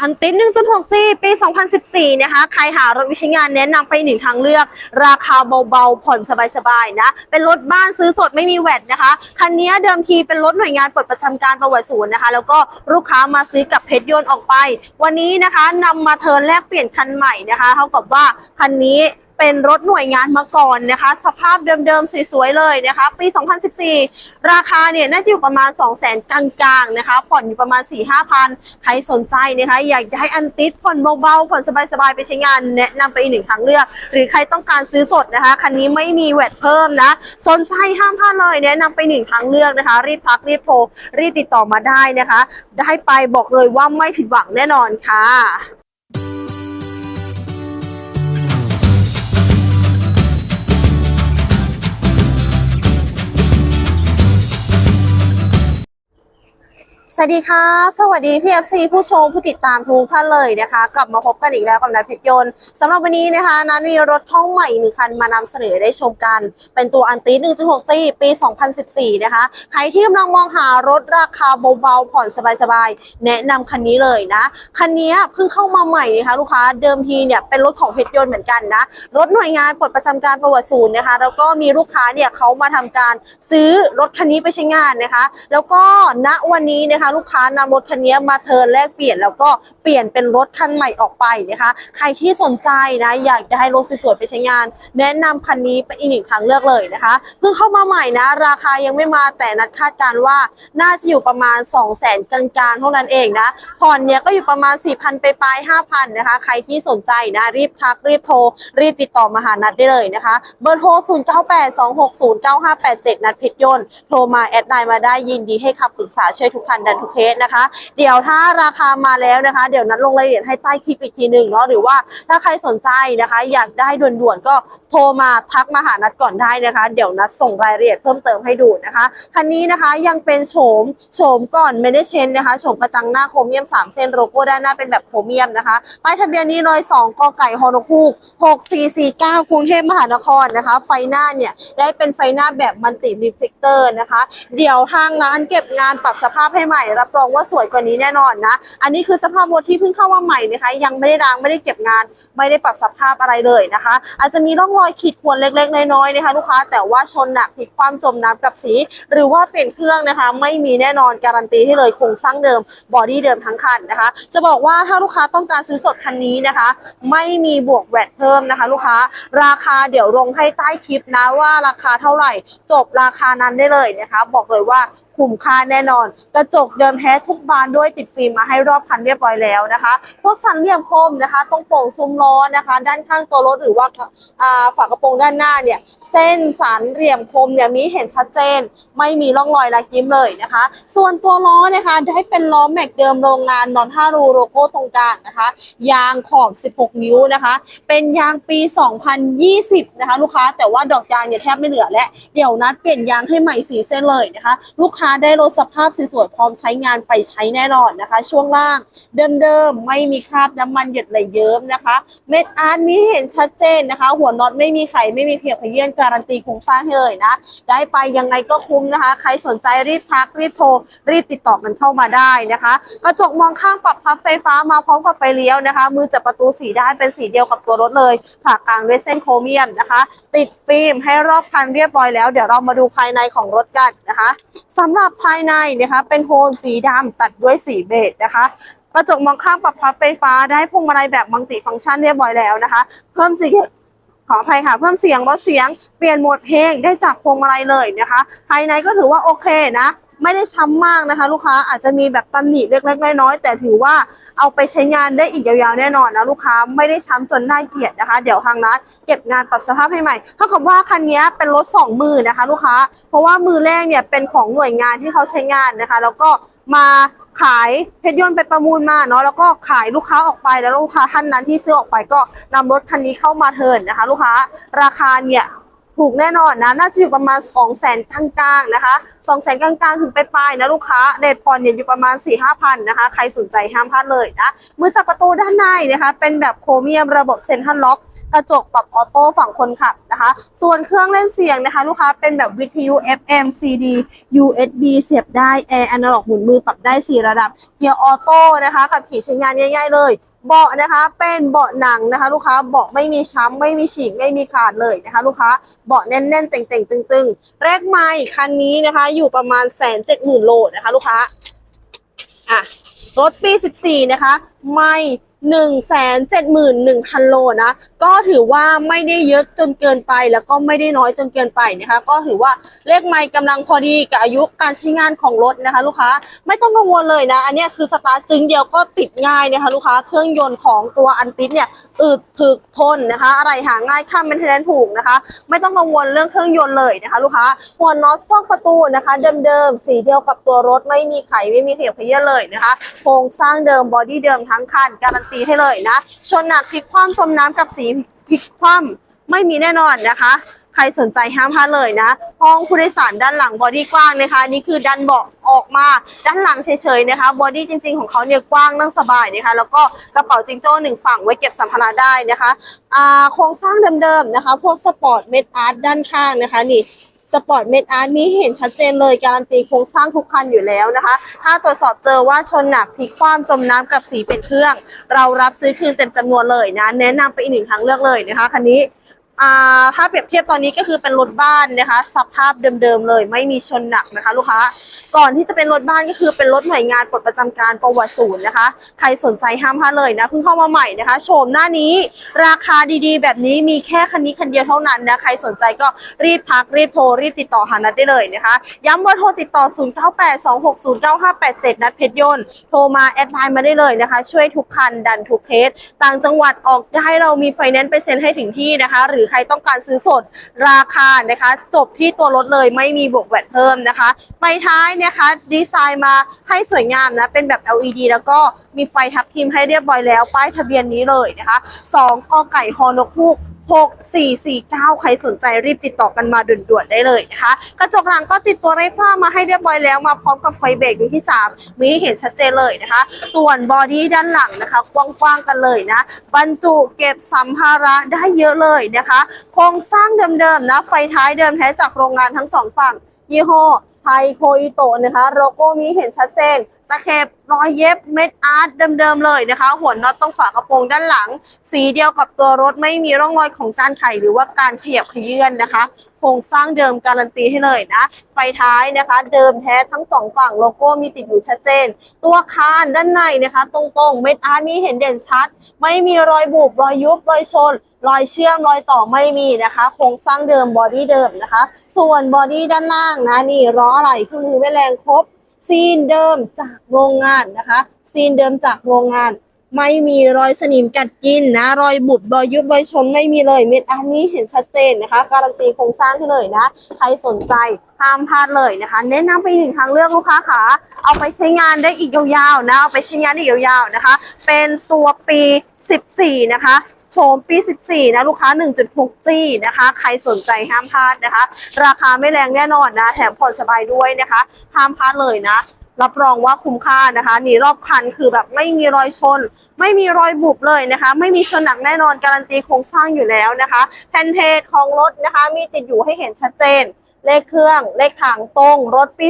อันติด 1.6G ปี 2014 นะคะ ใครหารถวิชงานแนะนำไปหนึ่งทางเลือก ราคาเบาๆ ผ่อนสบายๆ นะ เป็นรถบ้านซื้อสดไม่มีแวดนะคะ คันนี้เดิมทีเป็นรถหน่วยงานปลดประจำการประวัติศูนย์นะคะ แล้วก็ลูกค้ามาซื้อกับเพชรยนต์ออกไป วันนี้นะคะนำมาเทิร์นแลกเปลี่ยนคันใหม่นะคะ เท่ากับว่าคันนี้ เป็นรถหน่วยงานมาก่อนนะคะ สภาพเดิมๆสวยๆเลยนะคะ ปี 2014 ราคาเนี่ยน่าจะอยู่ประมาณ 2 0 0 0 0 0กลางๆนะคะผ่อนอยู่ประมาณ 4-5พันใครสนใจนะคะอยากได้อันติดผ่อนเบาๆผ่อนสบายๆไปใช้งานแนะนำไปอีกหนึ่งทางเลือก หรือใครต้องการซื้อสดนะคะคันนี้ไม่มีแวดเพิ่มนะสนใจห้ามพลาดเลยแนะนำไปหนึ่งทางเลือกนะคะ รีบพักรีบโทรรีบติดต่อมาได้นะคะ ได้ไปบอกเลยว่าไม่ผิดหวังแน่นอนค่ะ สวัสดีค่ะ สวัสดีพี่เอฟซีผู้ชมผู้ติดตามทุกท่านเลยนะคะ กลับมาพบกันอีกแล้วกับนัทเพชรยนต์สำหรับวันนี้นะคะนัทมีรถท่องใหม่หนึ่งคันมานำเสนอได้ชมกัน เป็นตัวอันตี 1.6G ปี 2014 นะคะ ใครที่กำลังมองหารถราคาเบาๆผ่อนสบายๆ แนะนำคันนี้เลยนะ คันนี้เพิ่งเข้ามาใหม่นะคะลูกค้าเดิมทีเนี่ยเป็นรถของเพชรยนต์เหมือนกันนะ รถหน่วยงานปลดประจำการประวัติศูนย์นะคะ แล้วก็มีลูกค้าเนี่ยเขามาทำการซื้อรถคันนี้ไปใช้งานนะคะ แล้วก็ณวันนี้นะคะลูกค้านำรถคันนี้มาเทิร์นแลกเปลี่ยนแล้วก็เปลี่ยนเป็นรถคันใหม่ออกไปนะคะ ใครที่สนใจนะอยากจะให้รถสวยๆไปใช้งาน แนะนำคันนี้เป็นอีกหนึ่งทางเลือกเลยนะคะ เพิ่งเข้ามาใหม่นะ ราคายังไม่มาแต่นัดคาดการว่าน่าจะอยู่ประมาณ 2 0 0 0 0 0กลางๆเท่านั้นเองนะผ่อนเนี่ยก็อยู่ประมาณ 4,000 ไปปลายๆ5,000นะคะ ใครที่สนใจนะรีบทักรีบโทร รีบติดต่อมาหานัดได้เลยนะคะ เบอร์โทร 0982609587 นัดเพชรยนต์โทรมาแอดไลน์มาได้ยินดีให้คำปรึกษาช่วยทุกคันดันทุกเคสนะคะ เดี๋ยวถ้าราคามาแล้วนะคะ เดี๋ยวนัดลงรายละเอียดให้ใต้คลิปอีกทีหนึ่งเนาะหรือว่าถ้าใครสนใจนะคะ อยากได้ด่วนๆก็โทรมาทักมาหานัดก่อนได้นะคะ เดี๋ยวนัดส่งรายละเอียดเพิ่มเติมให้ดูนะคะคันนี้นะคะยังเป็นโฉมโฉมก่อนไม่ได้เชนนะคะโฉมประจังหน้าโครเมียม 3 เส้นโลโก้ด้านหน้าเป็นแบบโครเมียมนะคะป้ายทะเบียนนี้เลย2กไก่ฮอนคูก6449กรุงเทพมหานครนะคะ ไฟหน้าเนี่ยได้เป็นไฟหน้าแบบมัลติรีเฟกเตอร์นะคะ เดี๋ยวทางร้านเก็บงานปรับสภาพให้ใหม่รับรองว่าสวยกว่านี้แน่นอนนะ อันนี้คือสภาพรถที่เพิ่งเข้ามาใหม่นะคะ ยังไม่ได้ล้างไม่ได้เก็บงาน ไม่ได้ปรับสภาพอะไรเลยนะคะ อาจจะมีร่องรอยขีดข่วนเล็กๆ น้อยๆนะคะลูกค้า แต่ว่าชนหนักพลิกความจมน้ำกับสี หรือว่าเปลี่ยนเครื่องนะคะ ไม่มีแน่นอนการันตีให้เลยโครงสร้างเดิมบอดี้เดิมทั้งคันนะคะ จะบอกว่าถ้าลูกค้าต้องการซื้อสดคันนี้นะคะ ไม่มีบวกแวดเพิ่มนะคะ ลูกค้าราคาเดี๋ยวลงให้ใต้คลิปนะว่าราคาเท่าไหร่ จบราคานั้นได้เลยนะคะ บอกเลยว่า คุ้มค่าแน่นอน กระจกเดิมแท้ทุกบานด้วยติดฟิล์มมาให้รอบคันเรียบร้อยแล้วนะคะ พวกสันเหลี่ยมคมนะคะ ตรงโป่งซุ้มล้อนะคะ ด้านข้างตัวรถหรือว่าอ่าฝากระโปรงด้านหน้าเนี่ย เส้นสันเหลี่ยมคมเนี่ยมีเห็นชัดเจน ไม่มีร่องรอยลายกิ้มเลยนะคะ ส่วนตัวล้อนะคะได้เป็นล้อแม็กเดิมโรงงานนอนห้ารูโลโก้ตรงกลางนะคะ ยางขอบ 16 นิ้วนะคะ เป็นยางปี 2020 นะคะ ลูกค้าแต่ว่าดอกยางเนี่ยแทบไม่เหลือและเดี๋ยวนัดเปลี่ยนยางให้ใหม่สีเส้นเลยนะคะ ลูกค้าได้รถสภาพสวยๆพร้อมใช้งานไปใช้แน่นอนนะคะ ช่วงล่างเดิมๆไม่มีคราบน้ำมันหยดไหลเยิ้มนะคะ เม็ดอาร์ตมีเห็นชัดเจนนะคะ หัวน็อตไม่มีไขไม่มีเขียบขยื่นการันตีโครงสร้างให้เลยนะ ได้ไปยังไงก็คุ้มนะคะ ใครสนใจรีบทักรีบโทรรีบติดต่อกันเข้ามาได้นะคะกระจกมองข้างปรับพับไฟฟ้ามาพร้อมกับไฟเลี้ยวนะคะ มือจับประตูสีด้านเป็นสีเดียวกับตัวรถเลยผ่ากลางด้วยเส้นโครเมียมนะคะ ติดฟิล์มให้รอบคันเรียบร้อยแล้ว เดี๋ยวเรามาดูภายในของรถกันนะคะสำหรับภายในนะคะ เป็นโทนสีดำตัดด้วยสีเบจนะคะกระจกมองข้างปรับพับไฟฟ้าได้พวงมาลัยแบบมัลติฟังก์ชันเรียบร้อยแล้วนะคะ เพิ่มเสียงขออภัยค่ะ เพิ่มเสียงลดเสียงเปลี่ยนโหมดเพลงได้จากพวงมาลัยเลยนะคะ ภายในก็ถือว่าโอเคนะ ไม่ได้ช้ำมากนะคะ ลูกค้าอาจจะมีแบบตำหนิเล็กๆน้อยๆแต่ถือว่าเอาไปใช้งานได้อีกยาวๆแน่นอนนะลูกค้าไม่ได้ช้ำจนน่าเกลียดนะคะ เดี๋ยวทางร้านเก็บงานปรับสภาพให้ใหม่เท่ากับว่าคันนี้เป็นรถสองมือนะคะ ลูกค้า เพราะว่ามือแรกเนี่ยเป็นของหน่วยงานที่เขาใช้งานนะคะ แล้วก็มาขายเพชรยนต์ไปประมูลมาเนาะแล้วก็ขายลูกค้าออกไปแล้วลูกค้าท่านนั้นที่ซื้อออกไปก็นำรถคันนี้เข้ามาเทินนะคะ ลูกค้าราคาเนี่ย ถูกแน่นอนนะ น่าจะอยู่ประมาณ 2 0 0แสนกลางๆนะคะ 2 0 0แสนกลางๆ ถึงไปปลายๆนะลูกค้าเดทพอนเนี่ยอยู่ประมาณ 4 5 0 0 0นะคะ ใครสนใจห้ามพลาดเลยนะ มือจับประตูด้านในนะคะ เป็นแบบโครเมียมระบบเซ็นทรัลล็อกกกระจกปรับออโต้ฝั่งคนขับนะคะ ส่วนเครื่องเล่นเสียงนะคะ ลูกค้าเป็นแบบวิทยุ FM CD USB เสียบได้แอร์อนาล็อกหมุนมือปรับได้ 4 ระดับ เกียร์ออโต้นะคะขับขี่ใช้งานง่ายๆเลย เบาะนะคะเป็นเบาะหนังนะคะ ลูกค้าเบาะไม่มีช้ำไม่มีฉีกไม่มีขาดเลยนะคะ ลูกค้าเบาะแน่นๆเต่งๆตึงๆแรกไม้คันนี้นะคะ อยู่ประมาณแสนเจ็ดหมื่นโลนะคะ ลูกค้าอะรถปี 14 นะคะ ไม่ 1 7 1 0 0 0 โลนะ ก็ถือว่าไม่ได้เยอะจนเกินไปแล้วก็ไม่ได้น้อยจนเกินไปนะคะ ก็ถือว่าเลขไม่กำลังพอดีกับอายุการใช้งานของรถนะคะ ลูกค้าไม่ต้องกังวลเลยนะ อันนี้คือสตาร์ทจึงเดียวก็ติดง่ายนะคะลูกค้าเครื่องยนต์ของตัวอันติสเนี่ยอึดถึกทนนะคะ อะไรหาง่ายค่าเป็นเทนถูกนะคะ ไม่ต้องกังวลเรื่องเครื่องยนต์เลยนะคะ ลูกค้าหัวน็อตซอกประตูนะคะ เดิมๆสีเดียวกับตัวรถไม่มีไขไม่มีเขียวขยี้เลยนะคะโครงสร้างเดิมบอดี้เดิมทั้งคันการันตีให้เลยนะ ชนหนักพลิกคว่ำจมน้ำกับสีพลิกคว่ำไม่มีแน่นอนนะคะ ใครสนใจห้ามพลาดเลยนะ ห้องผู้โดยสารด้านหลังบอดี้กว้างนะคะนี่คือดันเบาะออกมาด้านหลังเฉยๆนะคะบอดี้จริง ๆ ของเขาเนี่ยกว้างนั่งสบายนะคะ แล้วก็กระเป๋าจิงโจ้หนึ่งฝั่งไว้เก็บสัมภาระได้นะคะโครงสร้างเดิมๆนะคะ พวกสปอร์ตเมดอาร์ตด้านข้างนะคะนี่ สปอร์ตเมดอาร์ตมีเห็นชัดเจนเลยการันตีโครงสร้างทุกคันอยู่แล้วนะคะ ถ้าตรวจสอบเจอว่าชนหนักพลิกคว่ำจมน้ำกับสีเป็นเครื่อง เรารับซื้อคืนเต็มจำนวนเลยนะ แนะนำไปอีกหนึ่งทางเลือกเลยนะคะคันนี้อ่าถ้าเปรียบเทียบตอนนี้ก็คือเป็นรถบ้านนะคะ สภาพเดิมๆเลย ไม่มีชนหนักนะคะ ลูกค้า ก่อนที่จะเป็นรถบ้านก็คือเป็นรถหน่วยงานปลดประจำการประวัติศูนย์นะคะ ใครสนใจห้ามพลาดเลยนะเพิ่งเข้ามาใหม่นะคะโฉมหน้านี้ราคาดีๆ แบบนี้มีแค่คันนี้คันเดียวเท่านั้นนะใครสนใจก็รีบทักรีบโทรรีบติดต่อหานัดได้เลยนะคะ ย้ำเบอร์โทรติดต่อ 0982609587 นัดเพชรยนต์โทรมาแอดไลน์มาได้เลยนะคะ ช่วยทุกคันดันทุกเคสต่างจังหวัดออกให้เรามีไฟแนนซ์ไปเซ็นให้ถึงที่นะคะ หรือใครต้องการซื้อสดราคานะคะ จบที่ตัวรถเลยไม่มีบวกแวดเพิ่มนะคะไฟท้ายเนี่ยะคะ ดีไซน์มาให้สวยงามนะ เป็นแบบ LED แล้วก็มีไฟทับทิมให้เรียบร้อยแล้ว ป้ายทะเบียนนี้เลยนะคะ2กอไก่ฮอนกฮูก6449 ใครสนใจรีบติดต่อกันมาด่วนๆได้เลยนะคะ กระจกหลังก็ติดตัวไร้ฝ้ามาให้เรียบร้อยแล้วมาพร้อมกับไฟเบรกอยู่ที่ 3 มีให้เห็นชัดเจนเลยนะคะ ส่วนบอดี้ด้านหลังนะคะกว้างๆกันเลยนะ บรรจุเก็บสัมภาระได้เยอะเลยนะคะ โครงสร้างเดิมๆนะ ไฟท้ายเดิมแท้จากโรงงานทั้งสองฝั่งยี่ห้อ ไทยโคอิโตะนะคะโลโก้มีเห็นชัดเจน ตะเข็บรอยเย็บเม็ดอาร์ตเดิมๆเลยนะคะ หัวน็อตต้องฝากระโปรงด้านหลัง สีเดียวกับตัวรถไม่มีร่องรอยของการไขหรือว่าการขยับขยื่นนะคะโครงสร้างเดิมการันตีให้เลยนะ ไฟท้ายนะคะ เดิมแท้ทั้งสองฝั่งโลโก้มีติดอยู่ชัดเจน ตัวคานด้านในนะคะ ตรงๆ เม็ดอาร์ตมีเห็นเด่นชัด ไม่มีรอยบุบรอยยุบรอยชนรอยเชื่อมรอยต่อไม่มีนะคะ โครงสร้างเดิมบอดี้เดิมนะคะ ส่วนบอดี้ด้านล่างนะนี่ล้ออะไรเครื่องมือแม่แรงครบ ซีนเดิมจากโรงงานนะคะ ซีนเดิมจากโรงงาน ไม่มีรอยสนิมกัดกินนะ รอยบุบรอยยุบรอยชนไม่มีเลยเม็ดอันนี้เห็นชัดเจนนะคะ การันตีโครงสร้างให้เลยนะ ใครสนใจห้ามพลาดเลยนะคะ แนะนำไปอีกหนึ่งทางเลือกลูกค้าค่ะ เอาไปใช้งานได้อีกยาวๆนะ เอาไปใช้งานได้ยาวๆนะคะ เป็นตัวปี 14 นะคะ โฉมปี 14 นะลูกค้า 1.6G นะคะ ใครสนใจห้ามพลาดนะคะ ราคาไม่แรงแน่นอนนะ แถมผ่อนสบายด้วยนะคะ ห้ามพลาดเลยนะ รับรองว่าคุ้มค่านะคะหนีรอบคันคือแบบไม่มีรอยชน ไม่มีรอยบุบเลยนะคะ ไม่มีชนหนักแน่นอนการันตีโครงสร้างอยู่แล้วนะคะ แผ่นเพจของรถนะคะ มีติดอยู่ให้เห็นชัดเจน เลขเครื่อง เลขทางตรง รถปี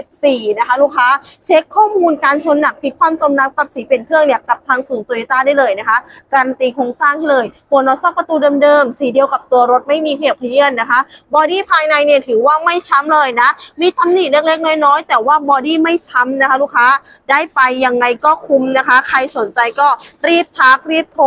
2014 นะคะ ลูกค้า เช็คข้อมูลการชนหนักพลิกความจมน้ำกับสีเป็นเครื่องเนี่ยกับทางศูนย์โตโยต้าได้เลยนะคะ การตีโครงสร้างให้เลยหัวน็อตซอกประตูเดิมๆ สีเดียวกับตัวรถไม่มีเขียบเพี้ยนนะคะ บอดี้ภายในเนี่ยถือว่าไม่ช้ำเลยนะ มีตำหนิเล็กๆ น้อยๆ แต่ว่าบอดี้ไม่ช้ำนะคะ ลูกค้า ได้ไปยังไงก็คุ้มนะคะ ใครสนใจก็รีบทักรีบโทร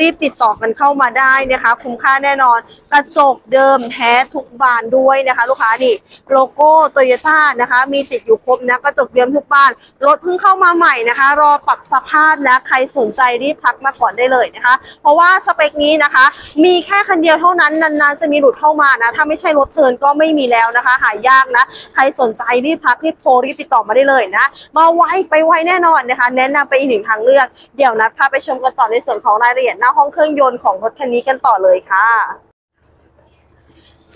รีบติดต่อกันเข้ามาได้นะคะ คุ้มค่าแน่นอน กระจกเดิมแท้ทุกบานด้วยนะคะ ลูกค้านี่โลโก้โตโยต้านะคะ มีติดอยู่ครบนะกระจกเดิมทุกบานรถเพิ่งเข้ามาใหม่นะคะ รอปรับสภาพนะใครสนใจรีบทักมาก่อนได้เลยนะคะ เพราะว่าสเปคนี้นะคะ มีแค่คันเดียวเท่านั้นนานๆจะมีหลุดเข้ามานะถ้าไม่ใช่รถเทินก็ไม่มีแล้วนะคะ หายากนะใครสนใจรีบทักรีบโทรรีบติดต่อมาได้เลยนะมาไวไปไวแน่นอนนะคะ แนะนำไปอีกหนึ่งทางเลือกเดี๋ยวนัดพาไปชมกันต่อในส่วนของรายละเอียดน้าห้องเครื่องยนต์ของรถคันนี้กันต่อเลยค่ะ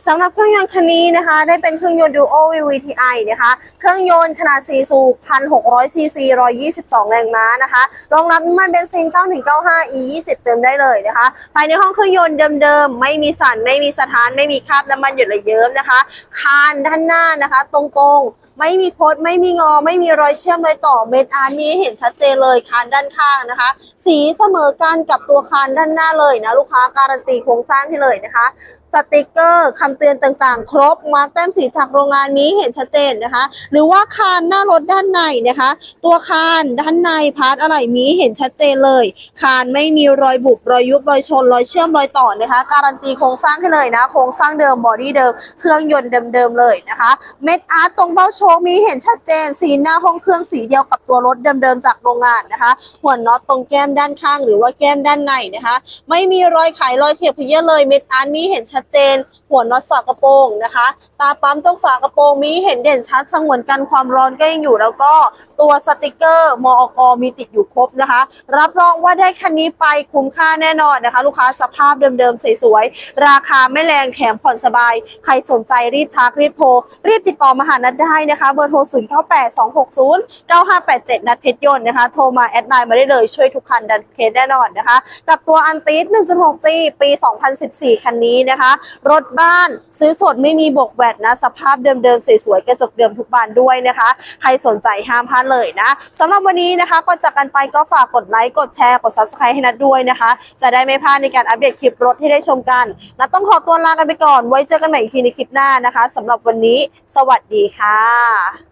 สำหรับเครื่องยนต์คันนี้นะคะ ได้เป็นเครื่องยนต์ Duo VVTi นะคะ เครื่องยนต์ขนาด 4 สูบ 1,600 ซีซี 122 แรงม้านะคะ รองรับน้ำมันเบนซิน 9195 E 20 เติมได้เลยนะคะ ภายในห้องเครื่องยนต์เดิมๆ ไม่มีสั่น ไม่มีสถาน ไม่มีคราบน้ำมันหยดระเยิ้มนะคะ คานด้านหน้านะคะ ตรงๆ ไม่มีโคดไม่มีงอ ไม่มีรอยเชื่อมเลยต่อเม็ดอาร์มีเห็นชัดเจนเลยคานด้านข้างนะคะ สีเสมอกันกับตัวคานด้านหน้าเลยนะลูกค้าการันตีโครงสร้างให้เลยนะคะ สติกเกอร์คำเตือนต่างๆ ครบ มาร์กแต้มสีจากโรงงานนี้เห็นชัดเจนนะคะ หรือว่าคานหน้ารถด้านในนะคะ ตัวคานด้านในพาร์ทอะไรมีเห็นชัดเจนเลย คานไม่มีรอยบุบรอยยุบรอยชน รอยเชื่อมรอยต่อนะคะ การันตีโครงสร้างให้เลยนะ โครงสร้างเดิมบอดี้เดิม เครื่องยนต์เดิมๆเลยนะคะ เม็ดอาร์ตตรงเบ้าโชคมีเห็นชัดเจน สีหน้าห้องเครื่องสีเดียวกับตัวรถเดิมๆจากโรงงานนะคะ หัวน็อตตรงแก้มด้านข้าง หรือว่าแก้มด้านในนะคะ ไม่มีรอยไขรอยเขียบเพเยเลยเม็ดอาร์ตมีเห็นชัดเจน หัวน็อตฝากระโปรงนะคะ ตาปั๊มตรงฝากระโปรงมีเห็นเด่นชัดชงวนกันความร้อนก็ยังอยู่แล้วก็ตัวสติกเกอร์มอกมีติดอยู่ครบนะคะ รับรองว่าได้คันนี้ไปคุ้มค่าแน่นอนนะคะ ลูกค้าสภาพเดิมๆสวยๆราคาไม่แรงแถมผ่อนสบาย ใครสนใจรีบทักรีบโทรรีบติดต่อมาหานัดได้นะคะเบอร์โทร 0 9 8 2 6 0 9 5 8 7 นัดเพชรยนต์นะคะ โทรมาแอดไลน์มาได้เลยช่วยทุกคันดันเคสแน่นอนนะคะ กับตัวอันติส 1.6G ปี 2014 คันนี้นะคะรถบ้านซื้อสดไม่มีบกแวดนะ สภาพเดิมๆสวยๆกระจกเดิมทุกบานด้วยนะคะ ใครสนใจห้ามพลาดเลยนะสำหรับวันนี้นะคะก่อนจากกันไปก็ฝากกดไลค์กดแชร์กด Subscribe ให้นัดด้วยนะคะ จะได้ไม่พลาดในการอัปเดตคลิปรถให้ได้ชมกันนัดต้องขอตัวลากันไปก่อน ไว้เจอกันใหม่อีกทีในคลิปหน้านะคะสำหรับวันนี้ สวัสดีค่ะ